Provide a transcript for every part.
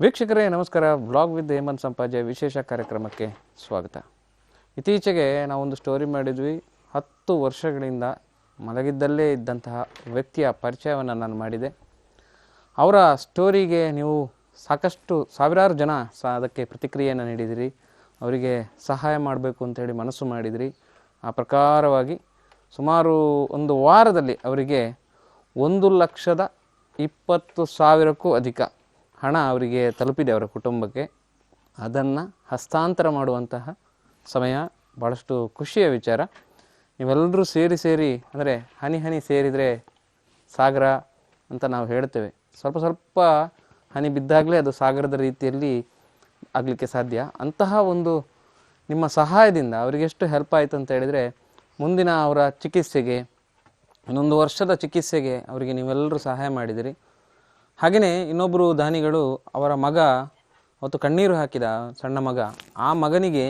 ವೀಕ್ಷಕರೇ, ನಮಸ್ಕಾರ. Blog with Hemant Sampaje ವಿಶೇಷ ಕಾರ್ಯಕ್ರಮಕ್ಕೆ ಸ್ವಾಗತ. ಇತ್ತೀಚೆಗೆ ನಾವೊಂದು ಸ್ಟೋರಿ ಮಾಡಿದ್ವಿ. ಹತ್ತು ವರ್ಷಗಳಿಂದ ಮಲಗಿದ್ದಲ್ಲೇ ಇದ್ದಂತಹ ವ್ಯಕ್ತಿಯ ಪರಿಚಯವನ್ನು ನಾನು ಮಾಡಿದೆ. ಅವರ ಸ್ಟೋರಿಗೆ ನೀವು ಸಾಕಷ್ಟು ಸಾವಿರಾರು ಜನ ಅದಕ್ಕೆ ಪ್ರತಿಕ್ರಿಯೆಯನ್ನು ನೀಡಿದಿರಿ. ಅವರಿಗೆ ಸಹಾಯ ಮಾಡಬೇಕು ಅಂತೇಳಿ ಮನಸ್ಸು ಮಾಡಿದಿರಿ. ಆ ಪ್ರಕಾರವಾಗಿ ಸುಮಾರು ಒಂದು ವಾರದಲ್ಲಿ ಅವರಿಗೆ ಒಂದು ಲಕ್ಷದ ಇಪ್ಪತ್ತು ಸಾವಿರಕ್ಕೂ ಅಧಿಕ ಹಣ ಅವರಿಗೆ ತಲುಪಿದೆ ಅವರ ಕುಟುಂಬಕ್ಕೆ. ಅದನ್ನು ಹಸ್ತಾಂತರ ಮಾಡುವಂತಹ ಸಮಯ ಭಾಳಷ್ಟು ಖುಷಿಯ ವಿಚಾರ. ನೀವೆಲ್ಲರೂ ಸೇರಿ ಸೇರಿ, ಅಂದರೆ ಹನಿ ಹನಿ ಸೇರಿದರೆ ಸಾಗರ ಅಂತ ನಾವು ಹೇಳ್ತೇವೆ. ಸ್ವಲ್ಪ ಸ್ವಲ್ಪ ಹನಿ ಬಿದ್ದಾಗಲೇ ಅದು ಸಾಗರದ ರೀತಿಯಲ್ಲಿ ಆಗಲಿಕ್ಕೆ ಸಾಧ್ಯ. ಅಂತಹ ಒಂದು ನಿಮ್ಮ ಸಹಾಯದಿಂದ ಅವರಿಗೆ ಎಷ್ಟು ಹೆಲ್ಪ್ ಆಯಿತು ಅಂತ ಹೇಳಿದರೆ, ಮುಂದಿನ ಅವರ ಚಿಕಿತ್ಸೆಗೆ, ಇನ್ನೊಂದು ವರ್ಷದ ಚಿಕಿತ್ಸೆಗೆ ಅವರಿಗೆ ನೀವೆಲ್ಲರೂ ಸಹಾಯ ಮಾಡಿದಿರಿ. ಹಾಗೆಯೇ ಇನ್ನೊಬ್ಬರು ದಾನಿಗಳು ಅವರ ಮಗ ಅವತ್ತು ಕಣ್ಣೀರು ಹಾಕಿದ ಸಣ್ಣ ಮಗ, ಆ ಮಗನಿಗೆ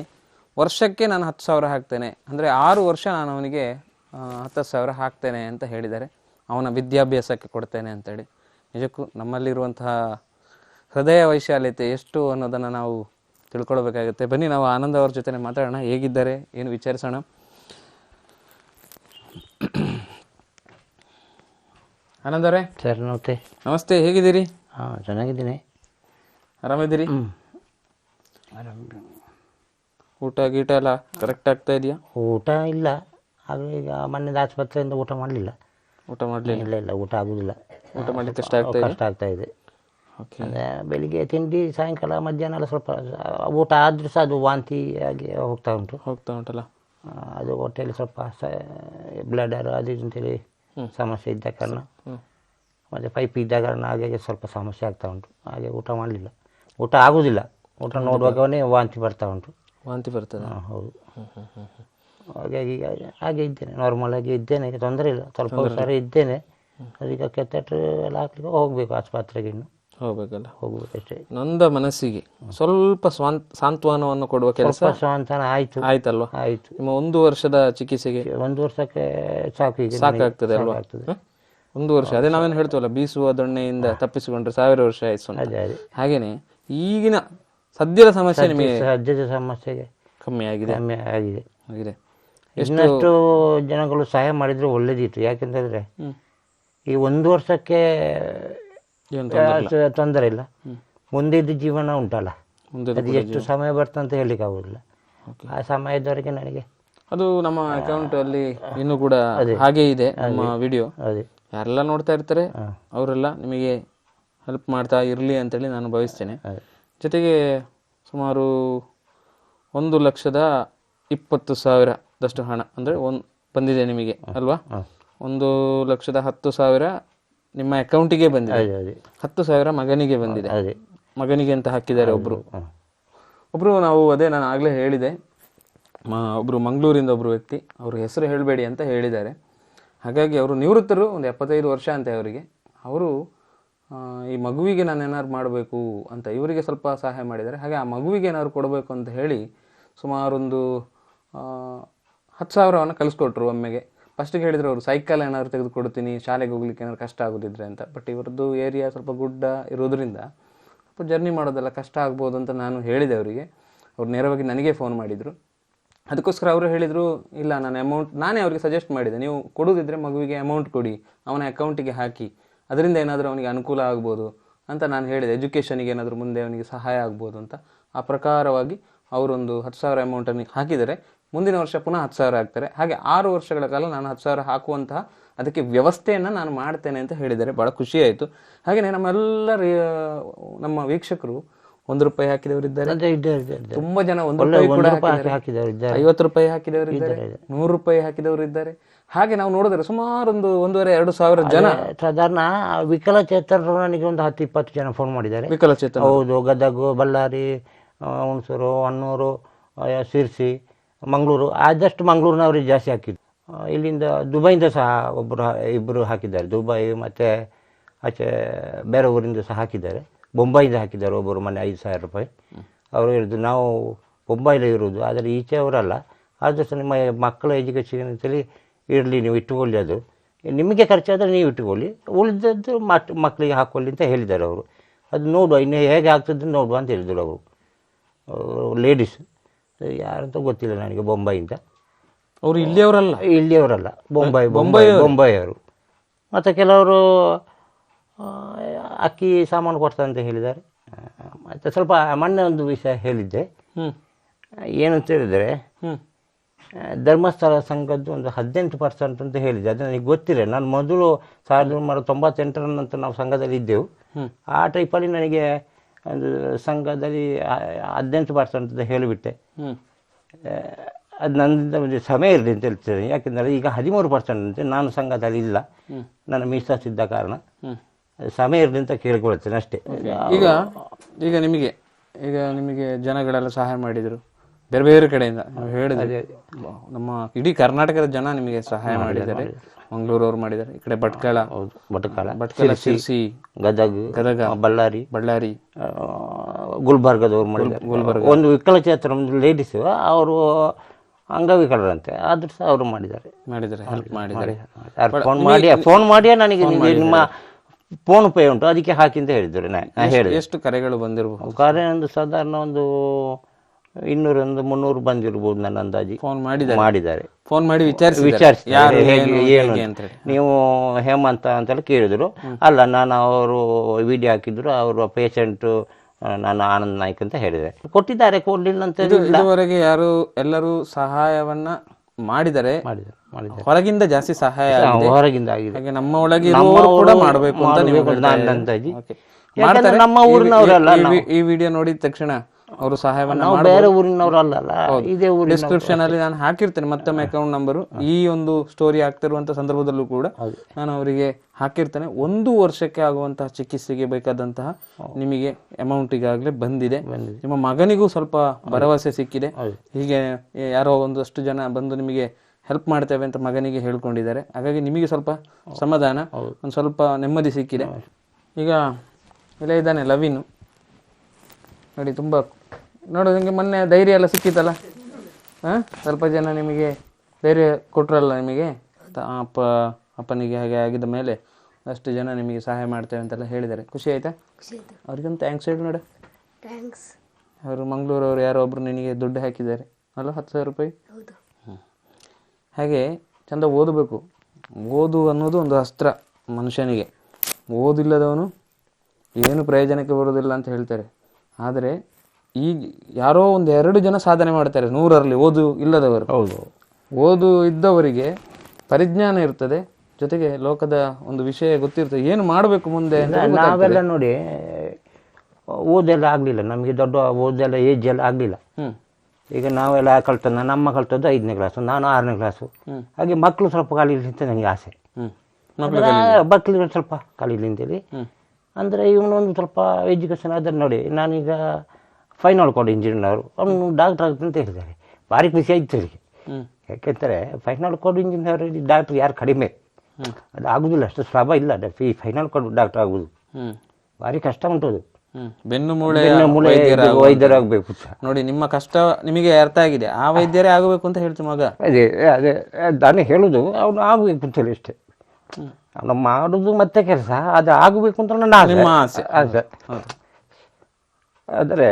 ವರ್ಷಕ್ಕೆ ನಾನು ಹತ್ತು ಸಾವಿರ ಹಾಕ್ತೇನೆ. ಅಂದರೆ ಆರು ವರ್ಷ ನಾನು ಅವನಿಗೆ ಹತ್ತು ಸಾವಿರ ಹಾಕ್ತೇನೆ ಅಂತ ಹೇಳಿದ್ದಾರೆ. ಅವನ ವಿದ್ಯಾಭ್ಯಾಸಕ್ಕೆ ಕೊಡ್ತೇನೆ ಅಂತೇಳಿ. ನಿಜಕ್ಕೂ ನಮ್ಮಲ್ಲಿರುವಂತಹ ಹೃದಯ ವೈಶಾಲ್ಯತೆ ಎಷ್ಟು ಅನ್ನೋದನ್ನು ನಾವು ತಿಳ್ಕೊಳ್ಬೇಕಾಗುತ್ತೆ. ಬನ್ನಿ, ನಾವು ಆನಂದ್ ಅವ್ರ ಜೊತೆ ಮಾತಾಡೋಣ. ಹೇಗಿದ್ದಾರೆ? ಏನು ವಿಚಾರಿಸೋಣ? ಆನಂದ್ ಅವರೇ? ಸರ್ ನಮಸ್ತೆ. ನಮಸ್ತೆ ಹೇಗಿದ್ದೀರಿ? ಹಾಂ ಚೆನ್ನಾಗಿದ್ದೀನಿ. ಆರಾಮಿದ್ದೀರಿ? ಹ್ಞೂ ಊಟ ಗೀಟ ಎಲ್ಲ ಕರೆಕ್ಟ್ ಆಗ್ತಾ ಇದೆಯಾ? ಊಟ ಇಲ್ಲ. ಅದು ಈಗ ಮೊನ್ನೆದ ಆಸ್ಪತ್ರೆಯಿಂದ ಊಟ ಮಾಡಲಿಲ್ಲ. ಊಟ ಮಾಡಲಿಲ್ಲ? ಇಲ್ಲ ಇಲ್ಲ ಊಟ ಆಗೋದಿಲ್ಲ. ಊಟ ಮಾಡಲಿಕ್ಕೆ ಕಷ್ಟ ಆಗ್ತಾ ಇದೆ? ಕಷ್ಟ ಆಗ್ತಾ ಇದೆ. ಓಕೆ ಬೆಳಿಗ್ಗೆ ತಿಂಡಿ ಸಾಯಂಕಾಲ ಮಧ್ಯಾಹ್ನ ಎಲ್ಲ ಸ್ವಲ್ಪ ಊಟ ಆದರೂ ಸಹ ಅದು ವಾಂತಿ ಆಗಿ ಹೋಗ್ತಾ ಉಂಟು. ಹೋಗ್ತಾ ಉಂಟಲ್ಲ? ಆ, ಅದು ಹೊಟ್ಟೆಯಲ್ಲಿ ಸ್ವಲ್ಪ ಬ್ಲಡರ್ ಅದು ಇದು ಅಂತೇಳಿ ಸಮಸ್ಯೆ ಇದ್ದ ಕಾರಣ. ಮತ್ತು ಪೈಪ್ ಇದ್ದ ಕಾರಣ ಹಾಗೆ ಸ್ವಲ್ಪ ಸಮಸ್ಯೆ ಆಗ್ತಾ ಉಂಟು. ಹಾಗೆ ಊಟ ಮಾಡಲಿಲ್ಲ. ಊಟ ಆಗೋದಿಲ್ಲ. ಊಟ ನೋಡುವಾಗವನ್ನೇ ವಾಂತಿ ಬರ್ತಾ ಉಂಟು. ವಾಂತಿ ಬರ್ತದೆ. ಹಾಂ ಹೌದು. ಹಾಗಾಗಿ ಹಾಗೆ ಇದ್ದೇನೆ. ನಾರ್ಮಲ್ ಆಗಿ ಇದ್ದೇನೆ. ತೊಂದರೆ ಇಲ್ಲ. ಸ್ವಲ್ಪ ಹುಷಾರು ಇದ್ದೇನೆ. ಅದೀಗ ಕೆತ್ತಟ್ರು ಎಲ್ಲ ಹಾಕ್ಲಿಕ್ಕೆ ಹೋಗಬೇಕು. ಆಸ್ಪತ್ರೆಗೆ ಇನ್ನು. ಹೋಗ್ಬೇಕಲ್ಲ? ಹೋಗ್ಬೇಕಷ್ಟೇ ನೊಂದ ಮನಸ್ಸಿಗೆ ಸ್ವಲ್ಪ ಸ್ವಾಂತ್ ಸಾಂತ್ವನವನ್ನು ಕೊಡುವ ಕೆಲಸ ಸ್ವಾಂತನ ಆಯಿತು. ಆಯ್ತಲ್ವಾ? ಆಯಿತು. ನಿಮ್ಮ ಒಂದು ವರ್ಷದ ಚಿಕಿತ್ಸೆಗೆ ಒಂದು ವರ್ಷಕ್ಕೆ ಸಾಕು ಈಗ. ಸಾಕಾಗ್ತದೆ ಅಲ್ವಾ? ಆಗ್ತದೆ? ಒಂದು ವರ್ಷ. ಅದೇ ನಾವೇನು ಹೇಳ್ತೇವಲ್ಲ ಬೀಸುವ ದೊಣ್ಣೆಯಿಂದ ತಪ್ಪಿಸಿಕೊಂಡ್ರೆ ಸಾವಿರ ವರ್ಷ ಆಯ್ತು ಹಾಗೇನೆ ಈಗಿನ ಸದ್ಯದ ಸಮಸ್ಯೆ ನಿಮಗೆ ಸದ್ಯದ ಸಮಸ್ಯೆಗೆ ಕಮ್ಮಿ ಆಗಿದೆ. ಕಮ್ಮಿ ಆಗಿದೆ. ಆಗಿದೆ. ಇನ್ನಷ್ಟು ಜನಗಳು ಸಹಾಯ ಮಾಡಿದ್ರೆ ಒಳ್ಳೇದಿತ್ತು. ಯಾಕೆಂತಂದ್ರೆ ಈ ಒಂದು ವರ್ಷಕ್ಕೆ ತೊಂದರೆ ಇಲ್ಲ. ಮುಂದಿದ್ದ ಜೀವನ ಉಂಟಲ್ಲ. ಅದು ಎಷ್ಟು ಸಮಯ ಬರ್ತಂತ ಹೇಳಲಿಕ್ಕೆ ಆಗುದಿಲ್ಲ. ಆ ಸಮಯದವರೆಗೆ ನನಗೆ ಅದು ನಮ್ಮ ಅಕೌಂಟ್ ಅಲ್ಲಿ ಇನ್ನೂ ಕೂಡ ಹಾಗೆ ಇದೆ ನಮ್ಮ ವಿಡಿಯೋ ಅದೇ. ಯಾರೆಲ್ಲ ನೋಡ್ತಾ ಇರ್ತಾರೆ ಅವರೆಲ್ಲ ನಿಮಗೆ ಹೆಲ್ಪ್ ಮಾಡ್ತಾ ಇರಲಿ ಅಂತೇಳಿ ನಾನು ಭಾವಿಸ್ತೇನೆ. ಜೊತೆಗೆ ಸುಮಾರು ಒಂದು ಲಕ್ಷದ ಇಪ್ಪತ್ತು ಸಾವಿರದಷ್ಟು ಹಣ ಅಂದರೆ ಒಂದು ಬಂದಿದೆ ನಿಮಗೆ ಅಲ್ವಾ? ಒಂದು ಲಕ್ಷದ ಹತ್ತು ಸಾವಿರ ನಿಮ್ಮ ಅಕೌಂಟಿಗೆ ಬಂದಿದೆ. ಹತ್ತು ಸಾವಿರ ಮಗನಿಗೆ ಬಂದಿದೆ. ಮಗನಿಗೆ ಅಂತ ಹಾಕಿದ್ದಾರೆ ಒಬ್ರು. ಒಬ್ರು ನಾವು ಅದೇ ನಾನು ಆಗಲೇ ಹೇಳಿದೆ ಮ- ಒಬ್ರು ಮಂಗಳೂರಿಂದ ಒಬ್ರು ವ್ಯಕ್ತಿ ಅವ್ರ ಹೆಸರು ಹೇಳಬೇಡಿ ಅಂತ ಹೇಳಿದ್ದಾರೆ. ಹಾಗಾಗಿ ಅವರು ನಿವೃತ್ತರು, ಒಂದು ಎಪ್ಪತ್ತೈದು ವರ್ಷ ಅಂತೆ ಅವರಿಗೆ. ಅವರು ಈ ಮಗುವಿಗೆ ನಾನು ಏನಾದ್ರು ಮಾಡಬೇಕು ಅಂತ ಇವರಿಗೆ ಸ್ವಲ್ಪ ಸಹಾಯ ಮಾಡಿದ್ದಾರೆ. ಹಾಗೆ ಆ ಮಗುವಿಗೆ ಏನಾದ್ರು ಕೊಡಬೇಕು ಅಂತ ಹೇಳಿ ಸುಮಾರೊಂದು ಹತ್ತು ಸಾವಿರವನ್ನು ಕಲಿಸ್ಕೊಟ್ರು ಒಮ್ಮೆಗೆ. ಫಸ್ಟಿಗೆ ಹೇಳಿದರೆ ಅವರು, ಸೈಕಲ್ ಏನಾದ್ರು ತೆಗೆದುಕೊಡ್ತೀನಿ, ಶಾಲೆಗೆ ಹೋಗ್ಲಿಕ್ಕೆ ಏನಾದ್ರು ಕಷ್ಟ ಆಗೋದಿದ್ರೆ ಅಂತ. ಬಟ್ ಇವರದ್ದು ಏರಿಯಾ ಸ್ವಲ್ಪ ಗುಡ್ಡ ಇರೋದ್ರಿಂದ ಸ್ವಲ್ಪ ಜರ್ನಿ ಮಾಡೋದೆಲ್ಲ ಕಷ್ಟ ಆಗ್ಬೋದು ಅಂತ ನಾನು ಹೇಳಿದೆ ಅವರಿಗೆ. ಅವ್ರು ನೇರವಾಗಿ ನನಗೆ ಫೋನ್ ಮಾಡಿದರು. ಅದಕ್ಕೋಸ್ಕರ ಅವರು ಹೇಳಿದರು, ಇಲ್ಲ, ನಾನು ಅಮೌಂಟ್ ನಾನೇ ಅವರಿಗೆ ಸಜೆಸ್ಟ್ ಮಾಡಿದೆ. ನೀವು ಕೊಡೋದಿದ್ರೆ ಮಗುವಿಗೆ ಅಮೌಂಟ್ ಕೊಡಿ, ಅವನ ಅಕೌಂಟಿಗೆ ಹಾಕಿ. ಅದರಿಂದ ಏನಾದರೂ ಅವನಿಗೆ ಅನುಕೂಲ ಆಗ್ಬೋದು ಅಂತ ನಾನು ಹೇಳಿದೆ. ಎಜುಕೇಷನಿಗೆ ಏನಾದರೂ ಮುಂದೆ ಅವನಿಗೆ ಸಹಾಯ ಆಗ್ಬೋದು ಅಂತ. ಆ ಪ್ರಕಾರವಾಗಿ ಅವರೊಂದು ಹತ್ತು ಸಾವಿರ ಅಮೌಂಟನ್ನು ಹಾಕಿದರೆ ಮುಂದಿನ ವರ್ಷ ಪುನಃ ಹತ್ತು ಸಾವಿರ ಹಾಕ್ತಾರೆ. ಹಾಗೆ ಆರು ವರ್ಷಗಳ ಕಾಲ ನಾನು ಹತ್ತು ಸಾವಿರ ಹಾಕುವಂತಹ ಅದಕ್ಕೆ ವ್ಯವಸ್ಥೆಯನ್ನು ನಾನು ಮಾಡ್ತೇನೆ ಅಂತ ಹೇಳಿದರೆ ಭಾಳ ಖುಷಿಯಾಯಿತು ಹಾಗೆಯೇ ನಮ್ಮೆಲ್ಲ ನಮ್ಮ ವೀಕ್ಷಕರು ಒಂದು ರೂಪಾಯಿ ಹಾಕಿದವರಿದ್ದಾರೆ. ತುಂಬಾ ಜನ ಒಂದು ರೂಪಾಯಿ ಕೂಡ ಹಾಕಿದ್ದಾರೆ. ಐವತ್ತು ರೂಪಾಯಿ ಹಾಕಿದವರು ಇದ್ದಾರೆ ನೂರು ರೂಪಾಯಿ ಹಾಕಿದವರು ಇದ್ದಾರೆ ಹಾಗೆ ನಾವು ನೋಡಿದ್ರೆ ಸುಮಾರು ಒಂದು ಒಂದೂವರೆ ಎರಡು ಸಾವಿರ ಜನ. ಸಾಧಾರಣ ವಿಕಲಚೇತನರು ನನಗೆ ಒಂದು ಹತ್ತು ಇಪ್ಪತ್ತು ಜನ ಫೋನ್ ಮಾಡಿದ್ದಾರೆ. ವಿಕಲಚೇತನ. ಹೌದು ಗದಗ ಬಳ್ಳಾರಿ ಹುಣಸೂರು ಅನ್ನೂರು ಆ, ಶಿರ್ಸಿ ಮಂಗಳೂರು. ಆದಷ್ಟು ಮಂಗಳೂರಿನವ್ರಿಗೆ ಜಾಸ್ತಿ ಹಾಕಿದ್ರು. ಇಲ್ಲಿಂದ ದುಬೈಯಿಂದ ಸಹ ಒಬ್ಬರು ಇಬ್ಬರು ಹಾಕಿದ್ದಾರೆ. ದುಬೈ ಮತ್ತು ಆಚೆ ಬೇರೆ ಊರಿಂದ ಸಹ ಹಾಕಿದ್ದಾರೆ. ಬೊಂಬೈಯಿಂದ ಹಾಕಿದ್ದಾರೆ ಒಬ್ಬರು ಮನೆ ಐದು ಸಾವಿರ ರೂಪಾಯಿ. ಅವರು ಹೇಳಿದ್ರು ನಾವು ಬೊಂಬೈಲೇ ಇರೋದು ಆದರೆ ಈಚೆ ಅವರಲ್ಲ. ಸಹ ನಿಮ್ಮ ಮಕ್ಕಳ ಎಜುಕೇಷನ್ ಅಂತೇಳಿ ಇರಲಿ ನೀವು ಇಟ್ಟುಕೊಳ್ಳಿ ಅದು. ನಿಮಗೆ ಖರ್ಚಾದರೆ ನೀವು ಇಟ್ಟುಕೊಳ್ಳಿ. ಉಳಿದದ್ದು ಮಕ್ ಮಕ್ಕಳಿಗೆ ಹಾಕೊಳ್ಳಿ ಅಂತ ಹೇಳಿದ್ದಾರೆ ಅವರು. ಅದು ನೋಡುವ ಇನ್ನು ಹೇಗೆ ಆಗ್ತದೆ ನೋಡುವ ಅಂತ ಹೇಳಿದರು ಅವರು. ಲೇಡೀಸ್ ಯಾರಂತ ಗೊತ್ತಿಲ್ಲ ನನಗೆ ಬೊಂಬೈಯಿಂದ. ಅವರು ಇಲ್ಲಿಯವರಲ್ಲ? ಇಲ್ಲಿಯವರಲ್ಲ. ಬೊಂಬೈ ಬೊಂಬೈ ಅವರು ಮತ್ತು ಕೆಲವರು ಅಕ್ಕಿ ಸಾಮಾನು ಕೊಡ್ತಾರೆ ಅಂತ ಹೇಳಿದ್ದಾರೆ. ಮತ್ತು ಸ್ವಲ್ಪ ಮೊನ್ನೆ ಒಂದು ವಿಷಯ ಹೇಳಿದ್ದೆ. ಏನಂತ ಏನು ಅಂತ ಹೇಳಿದರೆ ಧರ್ಮಸ್ಥಳ ಸಂಘದ್ದು ಒಂದು ಹದಿನೆಂಟು ಪರ್ಸೆಂಟ್ ಅಂತ ಹೇಳಿದೆ. ಅದು ನನಗೆ ಗೊತ್ತಿಲ್ಲ. ನಾನು ಮೊದಲು ಸಾವಿರದ ಒಂಬೈನೂರ ತೊಂಬತ್ತೆಂಟರ ನಂತರ ನಾವು ಸಂಘದಲ್ಲಿ ಇದ್ದೆವು. ಆ ಟೈಪಲ್ಲಿ ನನಗೆ ಒಂದು ಸಂಘದಲ್ಲಿ ಹದಿನೆಂಟು ಪರ್ಸೆಂಟ್ ಅಂತ ಹೇಳಿಬಿಟ್ಟೆ. ಅದು ನನ್ನಿಂದ ಒಂದು ಸಮಯ ಇರಲಿ ಅಂತ ಹೇಳ್ತೇನೆ ಯಾಕೆಂದರೆ ಈಗ ಹದಿಮೂರು ಪರ್ಸೆಂಟ್ ಅಂತ ನಾನು ಸಂಘದಲ್ಲಿ ಇಲ್ಲ. ನನ್ನ ಮೀಸಲಿದ್ದ ಇದ್ದ ಕಾರಣ. ಸಮಯ ಇರಲಿ ಅಂತ ಕೇಳ್ಕೊಳ್ತೇನೆ ಅಷ್ಟೇ. ಈಗ ಈಗ ನಿಮಗೆ ಈಗ ನಿಮಗೆ ಜನಗಳೆಲ್ಲ ಸಹಾಯ ಮಾಡಿದ್ರು. ಬೇರೆ ಬೇರೆ ಕಡೆಯಿಂದ ನಾವು ಹೇಳಿದ್ರೆ ನಮ್ಮ ಇಡೀ ಕರ್ನಾಟಕದ ಜನ ನಿಮಗೆ ಸಹಾಯ ಮಾಡಿದ್ದಾರೆ ಮಂಗಳೂರವ್ರು ಮಾಡಿದ್ದಾರೆ. ಈ ಕಡೆ ಭಟ್ಕಳ. ಭಟ್ಕಳ. ಭಟ್ಕಳ ಶಿರ್ಸಿ ಗದಗ ಗದಗ ಬಳ್ಳಾರಿ ಬಳ್ಳಾರಿ. ಗುಲ್ಬರ್ಗದವ್ರು ಮಾಡಿದ್ದಾರೆ. ಒಂದು ವಿಕಲಚೇತನ ಒಂದು ಲೇಡೀಸ್ ಅವರು ಅಂಗವಿಕಲರಂತೆ ಆದ್ರೂ ಸಹ ಅವರು ಮಾಡಿದ್ದಾರೆ. ಮಾಡಿದ್ದಾರೆ ಹೆಲ್ಪ್ ಮಾಡಿದ್ದಾರೆ. ಫೋನ್ ಮಾಡಿ ಫೋನ್ ಮಾಡಿಯೇ ನನಗೆ ನಿಮ್ಮ ಫೋನ್ ಪೇ ಉಂಟು. ಅದಕ್ಕೆ ಹಾಕಿ ಅಂತ ಹೇಳಿದ್ರು. ನಾ ನಾ ಹೇಳಿದೆ. ಎಷ್ಟು ಕರೆಗಳು ಬಂದಿರಬಹುದು ಕರೆ ಒಂದು ಸಾಧಾರಣ ಒಂದು ಇನ್ನೂರೊಂದು ಮುನ್ನೂರು ಬಂದಿರ್ಬೋದು ನನ್ನ ಅಂದಾಜಿ. ಫೋನ್ ಮಾಡಿದ್ದಾರೆ? ಮಾಡಿದ್ದಾರೆ. ಫೋನ್ ಮಾಡಿ ವಿಚಾರಿಸಿ ವಿಚಾರಿಸಿ ಯಾರು ಹೇಗೆ ಏನು ಅಂತ. ಹೇಳಿ. ನೀವು ಹೇಮಂತ ಅಂತೇಳಿ ಕೇಳಿದ್ರು. ಅಲ್ಲ ನಾನು ಅವರು ವಿಡಿಯೋ ಹಾಕಿದ್ರು. ಅವರು ಪೇಷಂಟು ನಾನು ಆನಂದ್ ನಾಯ್ಕ್ ಅಂತ ಹೇಳಿದೆ ಕೊಟ್ಟಿದ್ದಾರೆ ಕೊಡ್ಲಿಲ್ಲ ಅಂತ ಇದು ಇದುವರೆಗೆ ಯಾರು ಎಲ್ಲರೂ ಸಹಾಯವನ್ನ ಮಾಡಿದರೆ ಹೊರಗಿಂದ ಜಾಸ್ತಿ ಸಹಾಯ ಆಗಿದೆ. ಹೊರಗಿಂದ ಆಗಿದೆ. ಹಾಗೆ ನಮ್ಮ ಒಳಗೆ ಕೂಡ ಮಾಡಬೇಕು ಅಂತ ನೀವು. ನಮ್ಮ ಊರಿನವರಲ್ಲ ಈ ವಿಡಿಯೋ ನೋಡಿದ ತಕ್ಷಣ ಅವರು ಸಹಾಯವನ್ನು ನಾವು ಬೇರೆ ಊರಿನವರಲ್ಲ ಇದೇ ಊರಿನ ಡಿಸ್ಕ್ರಿಪ್ಷನ್ ಅಲ್ಲಿ ನಾನು ಹಾಕಿರ್ತೇನೆ ಮತ್ತೊಮ್ಮೆ ಅಕೌಂಟ್ ನಂಬರು ಈ ಒಂದು ಸ್ಟೋರಿ ಆಗ್ತಿರುವಂತ ಸಂದರ್ಭದಲ್ಲೂ ಕೂಡ ನಾನು ಅವರಿಗೆ ಹಾಕಿರ್ತೇನೆ. ಒಂದು ವರ್ಷಕ್ಕೆ ಆಗುವಂತಹ ಚಿಕಿತ್ಸೆಗೆ ಬೇಕಾದಂತಹ ನಿಮಗೆ ಅಮೌಂಟ್ ಈಗಾಗಲೇ ಬಂದಿದೆ. ನಿಮ್ಮ ಮಗನಿಗೂ ಸ್ವಲ್ಪ ಭರವಸೆ ಸಿಕ್ಕಿದೆ. ಹೀಗೆ ಯಾರೋ ಒಂದಷ್ಟು ಜನ ಬಂದು ನಿಮಗೆ ಹೆಲ್ಪ್ ಮಾಡ್ತೇವೆ ಅಂತ ಮಗನಿಗೆ ಹೇಳ್ಕೊಂಡಿದ್ದಾರೆ. ಹಾಗಾಗಿ ನಿಮಗೆ ಸ್ವಲ್ಪ ಸಮಾಧಾನ ಒಂದು ಸ್ವಲ್ಪ ನೆಮ್ಮದಿ ಸಿಕ್ಕಿದೆ. ಈಗ ಇಲ್ಲೇ ಇದ್ದಾನೆ ಲವಿನು. ನೋಡಿ ತುಂಬ ನೋಡು ನಿಮಗೆ ಮೊನ್ನೆ ಧೈರ್ಯ ಎಲ್ಲ ಸಿಕ್ಕಿತ್ತಲ್ಲ? ಹಾಂ? ಸ್ವಲ್ಪ ಜನ ನಿಮಗೆ ಧೈರ್ಯ ಕೊಟ್ರಲ್ಲ ನಿಮಗೆ? ಅಪ್ಪ ಅಪ್ಪನಿಗೆ ಹಾಗೆ ಆಗಿದ ಮೇಲೆ ಅಷ್ಟು ಜನ ನಿಮಗೆ ಸಹಾಯ ಮಾಡ್ತೇವೆ ಅಂತೆಲ್ಲ ಹೇಳಿದ್ದಾರೆ. ಖುಷಿ ಆಯ್ತಾ? ಅವ್ರಿಗೊಂದು ಥ್ಯಾಂಕ್ಸ್ ಹೇಳಿ ನೋಡು. ಥ್ಯಾಂಕ್ಸ್ ಅವರು ಮಂಗಳೂರವರು ಯಾರೋ ಒಬ್ಬರು ನಿನಗೆ ದುಡ್ಡು ಹಾಕಿದ್ದಾರೆ. ಅಲ್ಲ ಹತ್ತು ಸಾವಿರ ರೂಪಾಯಿ? ಹೌದು. ಹಾಗೆ ಚಂದ ಓದಬೇಕು. ಓದು ಅನ್ನೋದು ಒಂದು ಅಸ್ತ್ರ ಮನುಷ್ಯನಿಗೆ. ಓದಿಲ್ಲದವನು ಏನು ಪ್ರಯೋಜನಕ್ಕೆ ಬರೋದಿಲ್ಲ ಅಂತ ಹೇಳ್ತಾರೆ. ಆದರೆ ಈಗ ಯಾರೋ ಒಂದು ಎರಡು ಜನ ಸಾಧನೆ ಮಾಡ್ತಾರೆ ನೂರರಲ್ಲಿ ಓದು ಇಲ್ಲದವರು. ಹೌದು. ಓದು ಇದ್ದವರಿಗೆ ಪರಿಜ್ಞಾನ ಇರ್ತದೆ ಜೊತೆಗೆ ಲೋಕದ ಒಂದು ವಿಷಯ ಗೊತ್ತಿರ್ತದೆ ಏನು ಮಾಡಬೇಕು ಮುಂದೆ ನಾವೆಲ್ಲ ನೋಡಿ ಓದೆಲ್ಲ ಆಗಲಿಲ್ಲ ನಮಗೆ ದೊಡ್ಡ ಓದೆಲ್ಲ ಏಜ್ ಎಲ್ಲ ಆಗಲಿಲ್ಲ. ಈಗ ನಾವೆಲ್ಲ ಕಲ್ತದ್ದು ನಮ್ಮ ಕಲ್ತದ್ದು ಐದನೇ ಕ್ಲಾಸು ನಾನು ಆರನೇ ಕ್ಲಾಸು ಹಾಗೆ ಮಕ್ಕಳು ಸ್ವಲ್ಪ ಕಲೀಲಿ ಅಂತ ನನಗೆ ಆಸೆ. ಹ್ಮ್. ಅಂದ್ರೆ ಮಕ್ಕಳಿಗೆ ಸ್ವಲ್ಪ ಕಲೀಲಿ ಅಂತೇಳಿ. ಅಂದರೆ ಇವನೊಂದು ಸ್ವಲ್ಪ ಎಜುಕೇಷನ್ ಆದರೆ ನೋಡಿ ನಾನೀಗ ಫೈನಲ್ ಕೋಡ್ ಇಂಜಿನಿಯರ್ ಅವನು ಡಾಕ್ಟರ್ ಆಗುತ್ತೆ ಅಂತ ಹೇಳಿದ್ದಾರೆ. ಭಾರಿ ಖುಷಿ ಆಯಿತು ಅವರಿಗೆ. ಯಾಕೆಂದರೆ ಫೈನಲ್ ಕೋಡ್ ಇಂಜಿನಿಯರ್ ಡಾಕ್ಟ್ರ್ ಯಾರು ಕಡಿಮೆ. ಅದು ಆಗುದಿಲ್ಲ ಅಷ್ಟು ಸ್ವಭಾವ ಇಲ್ಲ. ಈ ಫೈನಲ್ ಕೋಡ್ ಡಾಕ್ಟರ್ ಆಗುದು ಹ್ಮ್. ಭಾರಿ ಕಷ್ಟ ಉಂಟು ಅದು. ಬೆನ್ನು ಮೂಳೆ ಮೂಳೆ ವೈದ್ಯರಾಗಬೇಕು ನೋಡಿ ನಿಮ್ಮ ಕಷ್ಟ ನಿಮಗೆ ಅರ್ಥ ಆಗಿದೆ. ಆ ವೈದ್ಯರೇ ಆಗಬೇಕು ಅಂತ ಹೇಳ್ತೀನಿ ಮಗ. ಅದೇ ಅದೇ ನಾನು ಹೇಳುದು. ಅವನು ಆಗಬೇಕು ಅಂತ ಹೇಳಿ ಅಷ್ಟೇ. ಅವನು ಮಾಡುದು ಮತ್ತೆ ಕೆಲಸ ಅದು ಆಗಬೇಕು ಅಂತ ನನ್ನ ಆಸೆ. ಆಸೆ. ಆದರೆ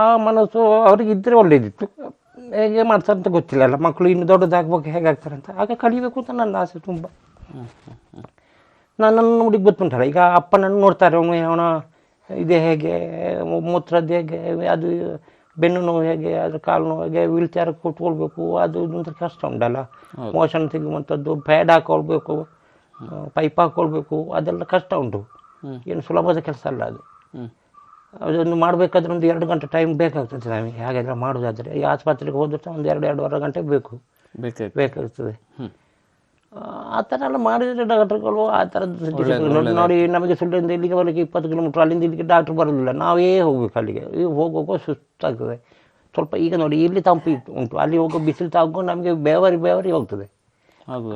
ಆ ಮನಸ್ಸು ಅವ್ರಿಗೆ ಇದ್ದರೆ ಒಳ್ಳೇದಿತ್ತು. ಹೇಗೆ ಮಾಡ್ತಾರೆ ಅಂತ ಗೊತ್ತಿಲ್ಲ ಅಲ್ಲ. ಮಕ್ಕಳು ಇನ್ನು ದೊಡ್ಡದಾಗ್ಬೇಕು ಹೇಗಾಗ್ತಾರೆ ಅಂತ. ಆಗ ಕಲಿಬೇಕು ಅಂತ ನನ್ನ ಆಸೆ ತುಂಬ. ನನ್ನನ್ನು ನೋಡಿ ಗೊತ್ತುಂಟಲ್ಲ. ಈಗ ಅಪ್ಪನನ್ನು ನೋಡ್ತಾರೆ. ಅವನು ಅವನ ಇದೆ ಹೇಗೆ ಮೂತ್ರದ್ದು ಹೇಗೆ ಅದು ಬೆನ್ನು ನೋವು ಹೇಗೆ ಅದ್ರ ಕಾಲು ನೋವು ಹೇಗೆ ವೀಲ್ ಚೇರ್ ಕೂತ್ಕೊಳ್ಬೇಕು ಅದು ಅಂತ ಕಷ್ಟ ಉಂಟಲ್ಲ. ಮೋಷನ್ ಸಿಗುವಂಥದ್ದು ಪ್ಯಾಡ್ ಹಾಕೊಳ್ಬೇಕು ಪೈಪ್ ಹಾಕೊಳ್ಬೇಕು ಅದೆಲ್ಲ ಕಷ್ಟ ಉಂಟು. ಏನು ಸುಲಭದ ಕೆಲಸ ಅಲ್ಲ ಅದು. ಅದೊಂದು ಮಾಡಬೇಕಾದ್ರೆ ಒಂದು ಎರಡು ಗಂಟೆ ಟೈಮ್ ಬೇಕಾಗ್ತದೆ ನಮಗೆ. ಹಾಗೆಲ್ಲ ಮಾಡೋದಾದರೆ ಈ ಆಸ್ಪತ್ರೆಗೆ ಹೋದ್ರೆ ಒಂದು ಎರಡು ಎರಡೂವರೆ ಗಂಟೆ ಬೇಕು. ಬೇಕಾಗ್ತದೆ. ಆ, ಥರ ಎಲ್ಲ ಮಾಡಿದರೆ ಡಾಕ್ಟರ್ಗಳು ಆ ಥರದ್ದು. ನೋಡಿ ನಮಗೆ ಸುಳ್ಳಿಂದ ಇಲ್ಲಿಗೆ ಬರಲಿಕ್ಕೆ ಇಪ್ಪತ್ತು ಕಿಲೋಮೀಟ್ರ್ ಅಲ್ಲಿಂದ ಇಲ್ಲಿಗೆ ಡಾಕ್ಟ್ರ್ ಬರಲಿಲ್ಲ ನಾವೇ ಹೋಗ್ಬೇಕು ಅಲ್ಲಿಗೆ. ಈಗ ಹೋಗುವಾಗ ಸುಸ್ತಾಗ್ತದೆ. ಸ್ವಲ್ಪ ಈಗ ನೋಡಿ ಇಲ್ಲಿ ತಂಪು ಉಂಟು. ಅಲ್ಲಿ ಹೋಗೋ ಬಿಸಿಲು ತಾಗೋ ನಮಗೆ ಬೇವರಿ ಬೇವರಿ ಹೋಗ್ತದೆ.